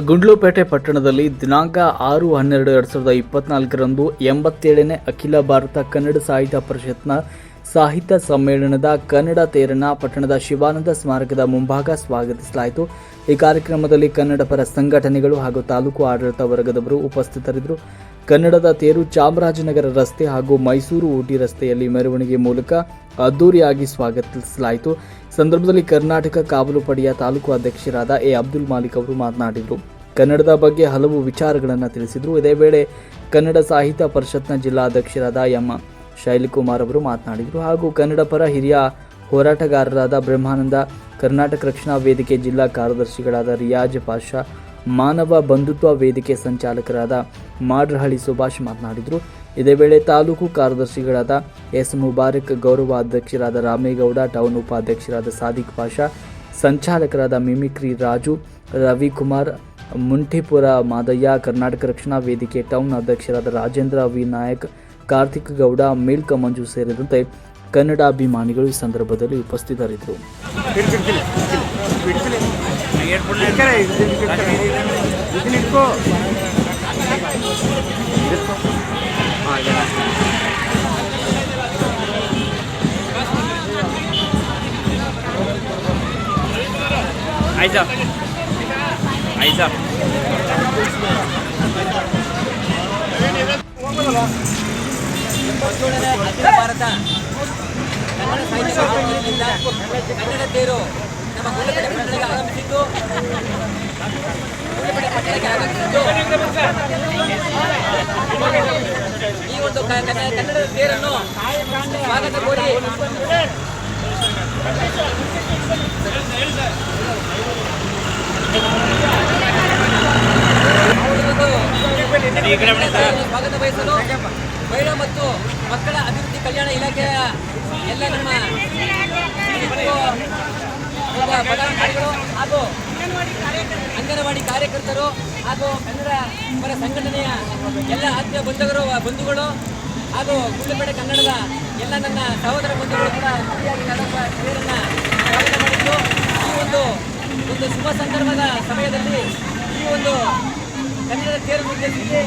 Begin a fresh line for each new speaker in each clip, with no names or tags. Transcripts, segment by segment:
ಗುಂಡ್ಲುಪೇಟೆ ಪಟ್ಟಣದಲ್ಲಿ ದಿನಾಂಕ ಆರು ಹನ್ನೆರಡು ಎರಡು ಸಾವಿರದ ಇಪ್ಪತ್ನಾಲ್ಕರಂದು ಎಂಬತ್ತೇಳನೇ ಅಖಿಲ ಭಾರತ ಕನ್ನಡ ಸಾಹಿತ್ಯ ಪರಿಷತ್ನ ಸಾಹಿತ್ಯ ಸಮ್ಮೇಳನದ ಕನ್ನಡ ತೇರನ ಪಟ್ಟಣದ ಶಿವಾನಂದ ಸ್ಮಾರಕದ ಮುಂಭಾಗ ಸ್ವಾಗತಿಸಲಾಯಿತು. ಈ ಕಾರ್ಯಕ್ರಮದಲ್ಲಿ ಕನ್ನಡ ಪರ ಸಂಘಟನೆಗಳು ಹಾಗೂ ತಾಲೂಕು ಆಡಳಿತ ವರ್ಗದವರು ಉಪಸ್ಥಿತರಿದ್ದರು. ಕನ್ನಡದ ತೇರು ಚಾಮರಾಜನಗರ ರಸ್ತೆ ಹಾಗೂ ಮೈಸೂರು ಊಟಿ ರಸ್ತೆಯಲ್ಲಿ ಮೆರವಣಿಗೆ ಮೂಲಕ ಅದ್ದೂರಿಯಾಗಿ ಸ್ವಾಗತಿಸಲಾಯಿತು. ಸಂದರ್ಭದಲ್ಲಿ ಕರ್ನಾಟಕ ಕಾವಲು ಪಡೆಯ ತಾಲೂಕು ಅಧ್ಯಕ್ಷರಾದ ಎ. ಅಬ್ದುಲ್ ಮಾಲಿಕ್ ಅವರು ಮಾತನಾಡಿದರು. ಕನ್ನಡದ ಬಗ್ಗೆ ಹಲವು ವಿಚಾರಗಳನ್ನು ತಿಳಿಸಿದರು. ಇದೇ ವೇಳೆ ಕನ್ನಡ ಸಾಹಿತ್ಯ ಪರಿಷತ್ನ ಜಿಲ್ಲಾಧ್ಯಕ್ಷರಾದ ಎಂ. ಶೈಲಕುಮಾರ್ ಅವರು ಮಾತನಾಡಿದರು. ಹಾಗೂ ಕನ್ನಡ ಪರ ಹಿರಿಯ ಹೋರಾಟಗಾರರಾದ ಬ್ರಹ್ಮಾನಂದ, ಕರ್ನಾಟಕ ರಕ್ಷಣಾ ವೇದಿಕೆ ಜಿಲ್ಲಾ ಕಾರ್ಯದರ್ಶಿಗಳಾದ ರಿಯಾಜ್ ಪಾಷಾ, ಮಾನವ ಬಂಧುತ್ವ ವೇದಿಕೆ ಸಂಚಾಲಕರಾದ ಮಾಡ್ರಹಳ್ಳಿ ಸುಭಾಷ್ ಮಾತನಾಡಿದರು. ಇದೇ ವೇಳೆ ತಾಲೂಕು ಕಾರ್ಯದರ್ಶಿಗಳಾದ ಎಸ್ ಮುಬಾರಕ್ ಗೌರವ ಅಧ್ಯಕ್ಷರಾದ ರಾಮೇಗೌಡ ಟೌನ್ ಉಪಾಧ್ಯಕ್ಷರಾದ ಸಾದಿಕ್ ಪಾಷಾ ಸಂಚಾಲಕರಾದ ಮಿಮಿಕ್ರಿ ರಾಜು ರವಿಕುಮಾರ್ ಮುಂಠಿಪುರ ಮಾದಯ್ಯ ಕರ್ನಾಟಕ ರಕ್ಷಣಾ ವೇದಿಕೆ ಟೌನ್ ಅಧ್ಯಕ್ಷರಾದ ರಾಜೇಂದ್ರ ವಿ ನಾಯಕ್ ಕಾರ್ತಿಕ್ ಗೌಡ ಮೇಲ್ಕ ಮಂಜು ಸೇರಿದಂತೆ ಕನ್ನಡಾಭಿಮಾನಿಗಳು ಈ ಸಂದರ್ಭದಲ್ಲಿ ಉಪಸ್ಥಿತರಿದ್ದರು
ಹದಿನೇಳನೇ ಅಖಿಲ ಭಾರತ ಕನ್ನಡ ಕನ್ನಡ ತೇರು ನಮ್ಮ ಗುಂಡ್ಲುಪೇಟೆ ಪಟ್ಟಣಕ್ಕೆ ಆಗಮಿಸಿದ್ದು ಈ ಒಂದು ಕನ್ನಡ ತೇರನ್ನು ಸ್ವಾಗತ ಕೋರಿ ಈ ಒಂದು ಸ್ವಾಗತ ಬಯಸಲು ಮಹಿಳಾ ಮತ್ತು ಮಕ್ಕಳ ಅಭಿವೃದ್ಧಿ ಕಲ್ಯಾಣ ಇಲಾಖೆಯ ಎಲ್ಲ ನಮ್ಮ ಪದಾಧಿಕಾರಿಗಳು ಹಾಗೂ ಅಂಗನವಾಡಿ ಕಾರ್ಯಕರ್ತರು ಹಾಗೂ ಕನ್ನಡ ಪರ ಸಂಘಟನೆಯ ಎಲ್ಲ ಆತ್ಮೀಯ ಬಂಧುಗಳು ಬಂಧುಗಳು ಹಾಗೂ ಗುಂಡ್ಲುಪೇಟೆ ಕನ್ನಡದ ಎಲ್ಲ ನನ್ನ ಸಹೋದರ ಬಂಧುಗಳು ಕೂಡ ಕನ್ನಡ ಸ್ವಾಗತ ಮಾಡಿದ್ದು. ಈ ಒಂದು ಒಂದು ಶುಭ ಸಂದರ್ಭದ ಸಮಯದಲ್ಲಿ ಈ ಒಂದು ತೇರು ಉದ್ದೇಶಿಸಿ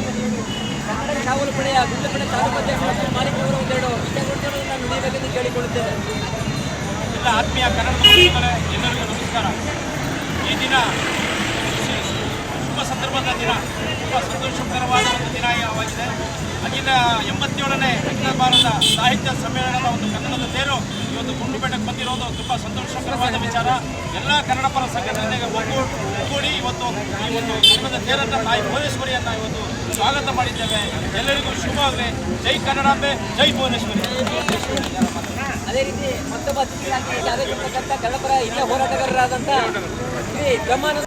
ಕನ್ನಡ ಕಾವಲು ಪಡೆಯ ಗುಂಡ್ಲುಪೇಟೆ ತಾಲೂಕು ಅಧ್ಯಕ್ಷರಾದ ಮಾಲಿಕ್ ಅವರು ಒಂದೆರಡು ವಿಚಾರಗಳನ್ನು ನಾನು ನುಡಿಯಬೇಕೆಂದು ಕೇಳಿಕೊಳ್ಳುತ್ತೇನೆ.
ಎಲ್ಲ ಆತ್ಮೀಯ ಕನ್ನಡ ಎಲ್ಲರಿಗೂ ನಮಸ್ಕಾರ. ಈ ದಿನ ಸಂದರ್ಭದ ದಿನ ತುಂಬ ಸಂತೋಷಕರವಾದ ಒಂದು ದಿನವಾಗಿದೆ ಅಲ್ಲಿನ ಎಂಬತ್ತೇಳನೇ ಅಖಿಲ ಭಾರತ ಸಾಹಿತ್ಯ ಸಮ್ಮೇಳನದ ಒಂದು ಕನ್ನಡದ ತೇರು ಇವತ್ತು ಗುಂಡುಪೇಟೆಗೆ ಬಂದಿರೋದು ತುಂಬ ಸಂತೋಷಕರವಾದ ವಿಚಾರ. ಎಲ್ಲ ಕನ್ನಡ ಪರ ಸಂಘಟನೆಗೆ ಒಗ್ಗೂಡಿ ಒಗ್ಗೂಡಿ ಇವತ್ತು ಈ ಒಂದು ಕನ್ನಡದ ತೇರನ್ನು ತಾಯಿ ಭುವನೇಶ್ವರಿಯನ್ನು ಇವತ್ತು ಸ್ವಾಗತ ಮಾಡಿದ್ದೇವೆ. ಎಲ್ಲರಿಗೂ ಶುಭವಾಗಲಿ ಜೈ ಕನ್ನಡಾಂಬೆ ಜೈ ಭುವನೇಶ್ವರಿ.
ಅದೇ ರೀತಿ ಮತ್ತೊಬ್ಬ ಅತಿಥಿಯಾಗಿ ಕನ್ನಡಪರ ಕನ್ನಡ ಪರ ಹಿರಿಯ ಹೋರಾಟಗಾರರಾದಂಥ ಶ್ರೀ ಬ್ರಹ್ಮಾನಂದ